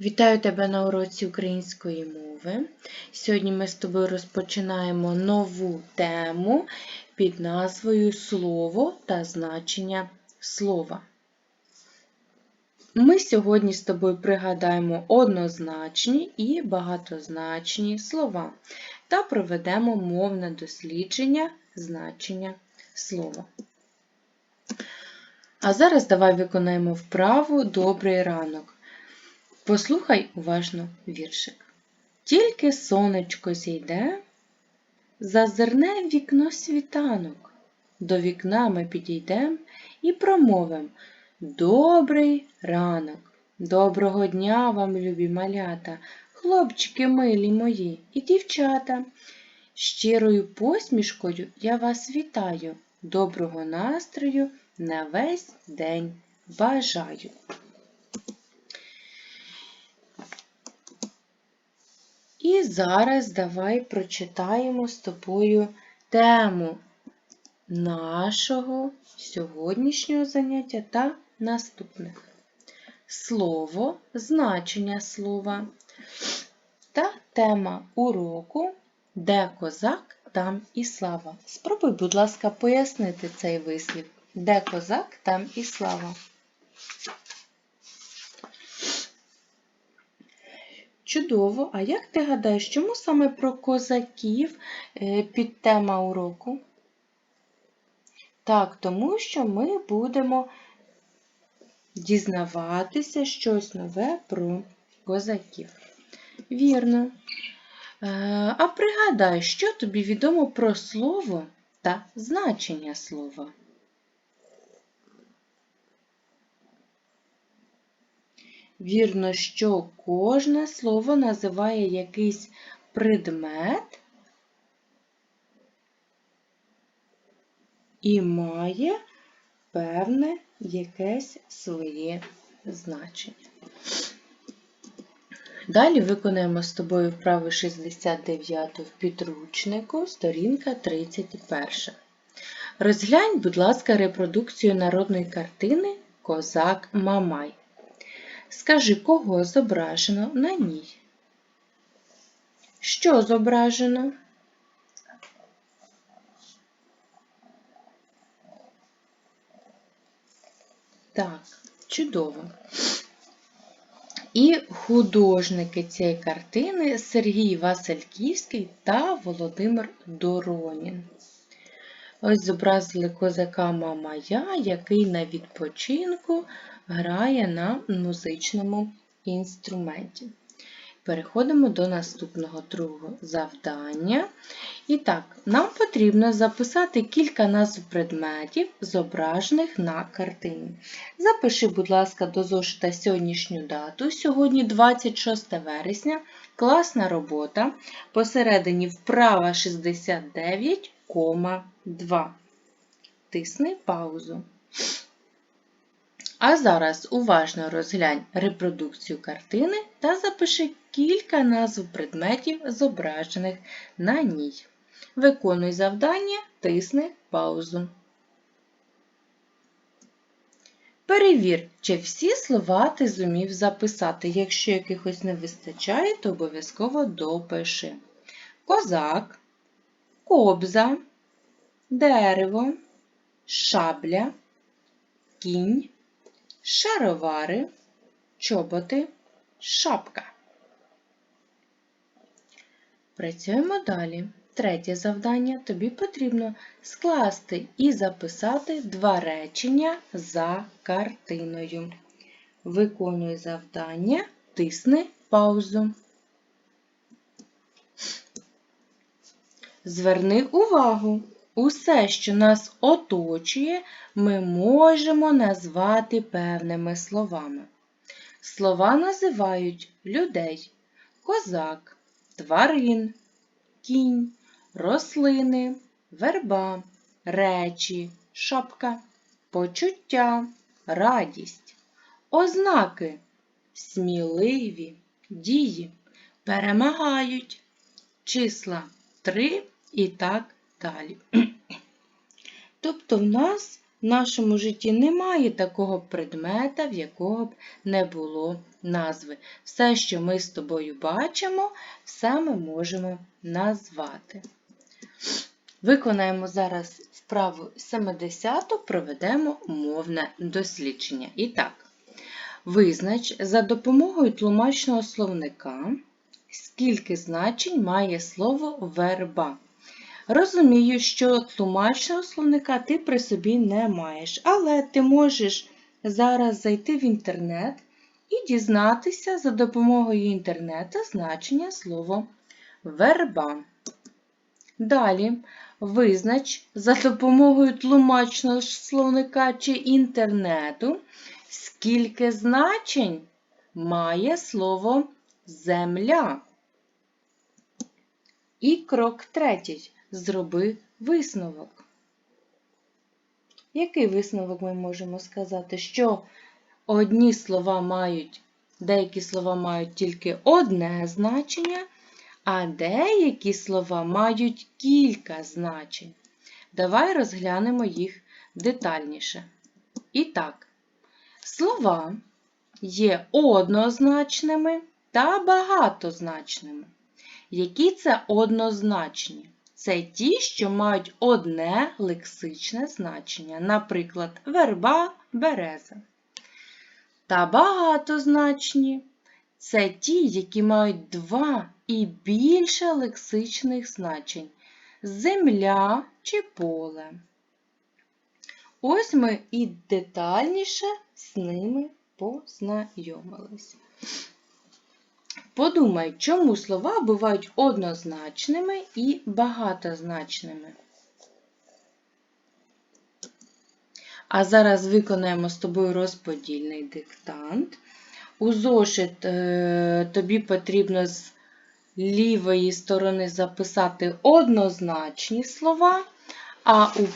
Вітаю тебе на уроці української мови. Сьогодні ми з тобою розпочинаємо нову тему під назвою Слово та значення слова. Ми сьогодні з тобою пригадаємо однозначні і багатозначні слова та проведемо мовне дослідження значення слова. А зараз давай виконаємо вправу Добрий ранок. Послухай уважно віршик. Тільки сонечко зійде, зазирне в вікно світанок. До вікна ми підійдем і промовим Добрий ранок! Доброго дня вам, любі малята, хлопчики милі мої і дівчата. Щирою посмішкою я вас вітаю, доброго настрою на весь день бажаю. І зараз давай прочитаємо з тобою тему нашого сьогоднішнього заняття та наступних. Слово, значення слова та тема уроку, де козак, там і слава. Спробуй, будь ласка, пояснити цей вислів. Де козак, там і слава. Чудово! А як ти гадаєш, чому саме про козаків е, підтема уроку? Так, тому що ми будемо дізнаватися щось нове про козаків. Вірно. Е, а пригадай, що тобі відомо про слово та значення слова? Вірно, що кожне слово називає якийсь предмет і має певне якесь своє значення. Далі виконаємо з тобою вправу 69 в підручнику, сторінка 31. Розглянь, будь ласка, репродукцію народної картини Козак Мамай. Скажи, кого зображено на ній? Що зображено? Так, чудово. І художники цієї картини Сергій Васильківський та Володимир Доронін. Ось зобразили козака Мамая, який на відпочинку грає на музичному інструменті. Переходимо до наступного другого завдання. І так, нам потрібно записати кілька назв предметів, зображених на картині. Запиши, будь ласка, до зошита сьогоднішню дату. Сьогодні 26 вересня, класна робота. Посередині вправа 69,2. Тисни паузу. А зараз уважно розглянь репродукцію картини та запиши кілька назв предметів, зображених на ній. Виконуй завдання, тисни паузу. Перевір, чи всі слова ти зумів записати. Якщо якихось не вистачає, то обов'язково допиши. Козак, кобза, дерево, шабля, кінь шаровари, чоботи, шапка. Працюємо далі. Третє завдання тобі потрібно скласти і записати два речення за картиною. Виконуй завдання, тисни паузу. Зверни увагу, Усе, що нас оточує, ми можемо назвати певними словами. Слова називають людей, козак, тварин, кінь, рослини, верба, речі, шапка, почуття, радість, ознаки, сміливі, дії, перемагають, числа три і так далі. Тобто в нас в нашому житті немає такого предмета, в якого б не було назви. Все, що ми з тобою бачимо, все ми можемо назвати. Виконаємо зараз вправу 70, проведемо мовне дослідження. І так, визнач за допомогою тлумачного словника, скільки значень має слово верба. Розумію, що тлумачного словника ти при собі не маєш, але ти можеш зараз зайти в інтернет і дізнатися за допомогою інтернету значення слова верба. Далі визнач за допомогою тлумачного словника чи інтернету, скільки значень має слово земля. І крок третій. Зроби висновок. Який висновок ми можемо сказати? Що одні слова мають, деякі слова мають тільки одне значення, а деякі слова мають кілька значень. Давай розглянемо їх детальніше. І так, слова є однозначними та багатозначними. Які це однозначні? Це ті, що мають одне лексичне значення, наприклад, верба, береза. Та багатозначні це ті, які мають два і більше лексичних значень земля чи поле. Ось ми і детальніше з ними познайомилися. Подумай, чому слова бувають однозначними і багатозначними. А зараз виконаємо з тобою розподільний диктант. У зошит е, тобі потрібно з лівої сторони записати однозначні слова, а у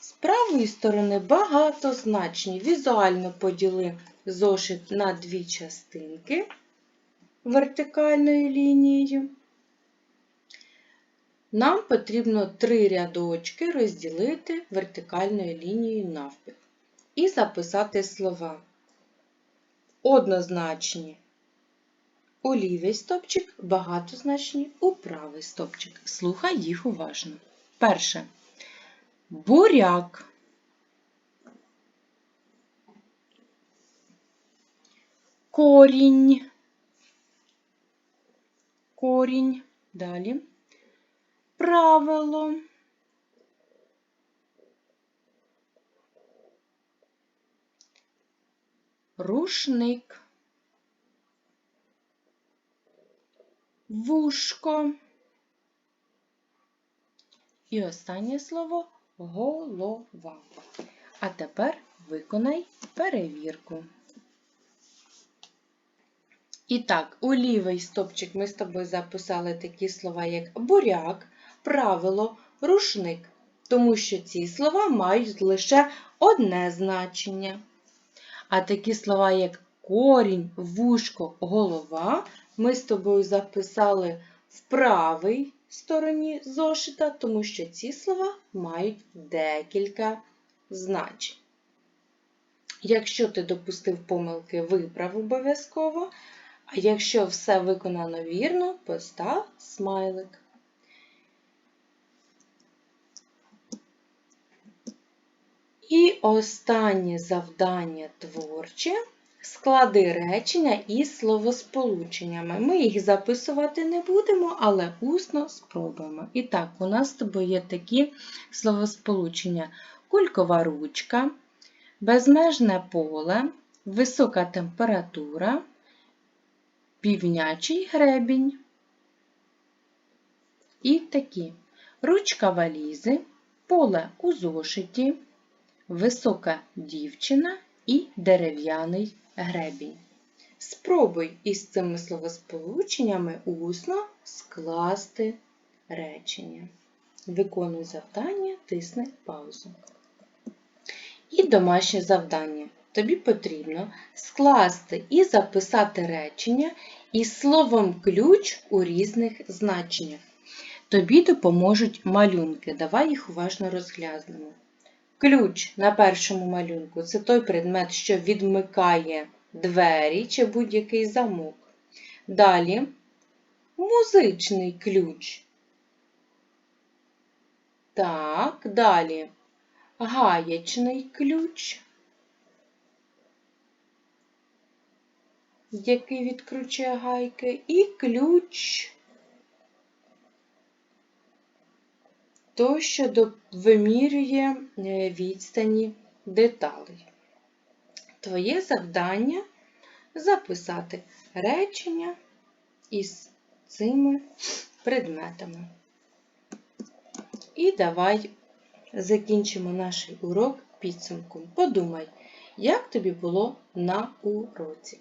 з правої сторони багатозначні. Візуально поділи зошит на дві частинки вертикальною лінією. Нам потрібно три рядочки розділити вертикальною лінією навпіл і записати слова. Однозначні у лівий стопчик, багатозначні у правий стопчик. Слухай їх уважно. Перше. Буряк. Корінь. Корінь. Далі. Правило. Рушник. Вушко. І останнє слово голова. А тепер виконай перевірку. І так, у лівий стопчик ми з тобою записали такі слова, як буряк, правило, рушник, тому що ці слова мають лише одне значення. А такі слова, як корінь, вушко, голова, ми з тобою записали в правий стороні зошита, тому що ці слова мають декілька значень. Якщо ти допустив помилки, виправ обов'язково. А якщо все виконано вірно, постав смайлик. І останнє завдання творче склади речення із словосполученнями. Ми їх записувати не будемо, але усно спробуємо. І так, у нас з тобою є такі словосполучення: кулькова ручка, безмежне поле, висока температура, півнячий гребінь. І такі ручка валізи, поле у зошиті, висока дівчина і дерев'яний гребінь. Спробуй із цими словосполученнями усно скласти речення. Виконуй завдання, тисни паузу. І домашнє завдання. Тобі потрібно скласти і записати речення із словом ключ у різних значеннях. Тобі допоможуть малюнки. Давай їх уважно розглянемо. Ключ на першому малюнку це той предмет, що відмикає двері чи будь-який замок. Далі музичний ключ. Так, далі гаячний ключ, який відкручує гайки, і ключ. То, що вимірює е, відстані деталей. Твоє завдання записати речення із цими предметами. І давай закінчимо наш урок підсумком. Подумай, як тобі було на уроці.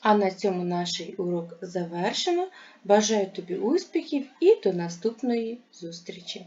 А на цьому наш урок завершено. Бажаю тобі успіхів і до наступної зустрічі!